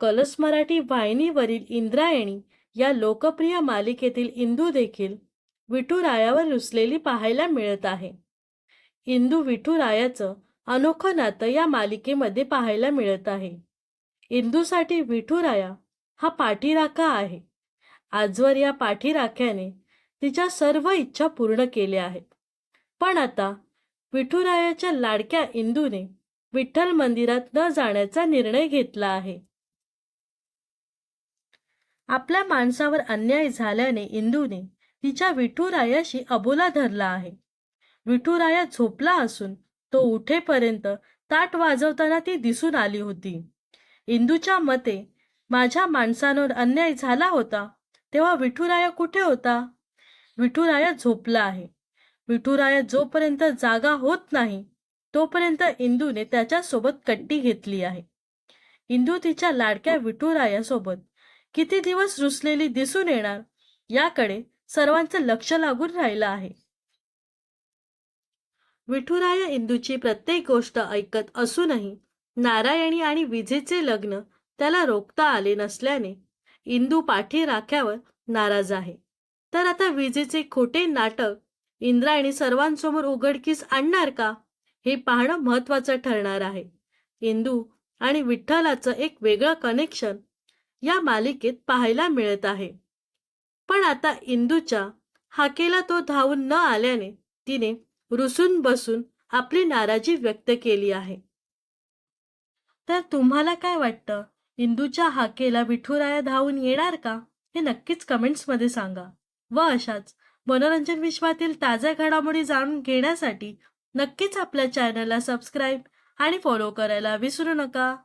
Clutch Marathi वाहिनीवरील इंद्रायणी या लोकप्रिय मालिकेतील इंदू देखील विठुरायावर रुसलेली पाहायला मिळत आहे. इंदू विठुरायाचं अनोखं नातं या मालिकेमध्ये पाहायला मिळत आहे. इंदूसाठी विठुराया हा पाठीराखा आहे. आजवर या पाठीराख्याने तिच्या सर्व इच्छा पूर्ण केल्या आहेत. पण आता विठुरायाच्या लाडक्या इंदूने विठ्ठल मंदिरात न जाण्याचा निर्णय घेतला आहे. आपल्या माणसावर अन्याय झाल्याने इंदूने तिच्या विठुरायाशी अबोला धरला आहे. विठुराया झोपला असून तो उठेपर्यंत ताट वाजवताना ती दिसून आली होती. इंदूच्या मते माझ्या माणसांवर अन्याय झाला होता तेव्हा विठुराया कुठे होता? विठुराया झोपला आहे. विठुराया जोपर्यंत जागा होत नाही तोपर्यंत इंदूने त्याच्यासोबत कट्टी घेतली आहे. इंदू तिच्या लाडक्या विठुरायासोबत किती दिवस रुसलेली दिसून येणार? याकडे सर्वांचं लक्ष लागून राहिलं आहे. विठुराय इंदूची प्रत्येक गोष्ट ऐकत असूनही नारायणी आणि विजेचे लग्न त्याला रोखता आले नसल्याने इंदू पाठी राख्यावर नाराज आहे. तर आता विजेचे खोटे नाटक इंद्रायणी सर्वांसमोर उघडकीस आणणार का? हे पाहणं महत्वाचं ठरणार आहे. इंदू आणि विठ्ठलाचं एक वेगळं कनेक्शन या मालिकेत पाहायला मिळत आहे. पण आता इंदूच्या हाकेला तो धावून न आल्याने तिने रुसून बसून आपली नाराजी व्यक्त केली आहे. तर तुम्हाला काय वाटतं? इंदूच्या हाकेला विठुराया धावून येणार का? हे नक्कीच कमेंट्समध्ये सांगा. व अशाच मनोरंजन विश्वातील ताज्या घडामोडी जाणून घेण्यासाठी नक्कीच आपल्या चॅनलला सबस्क्राईब आणि फॉलो करायला विसरू नका.